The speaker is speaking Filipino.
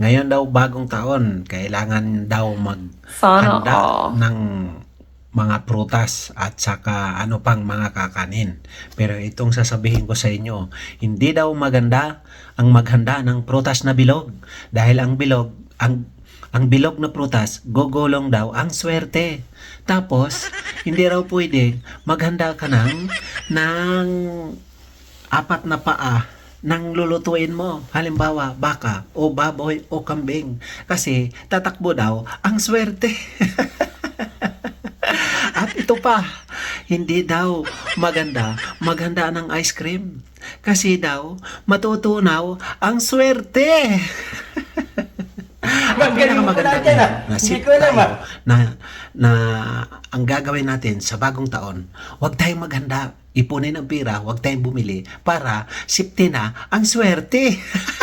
Ngayon daw bagong taon, kailangan daw maghanda all. ng mga prutas at saka ano pang mga kakanin. Pero itong sasabihin ko sa inyo, hindi daw maganda ang maghanda ng prutas na bilog dahil ang bilog ang ang bilog na prutas, gugulong daw ang swerte. Tapos, hindi raw pwede maghanda ka ng, ng apat na paa nang lulutuin mo. Halimbawa, baka o baboy o kambing. Kasi tatakbo daw ang swerte. At ito pa, hindi daw maganda maghanda ng ice cream. Kasi daw matutunaw ang swerte. Ang Magaling mo pinakamaganda natin, ah. niyan, na Hindi sip ko alam, tayo, ah. na, na ang gagawin natin sa bagong taon, huwag tayong maghanda, ipunin ang pira, huwag tayong bumili para sipti na ang swerte.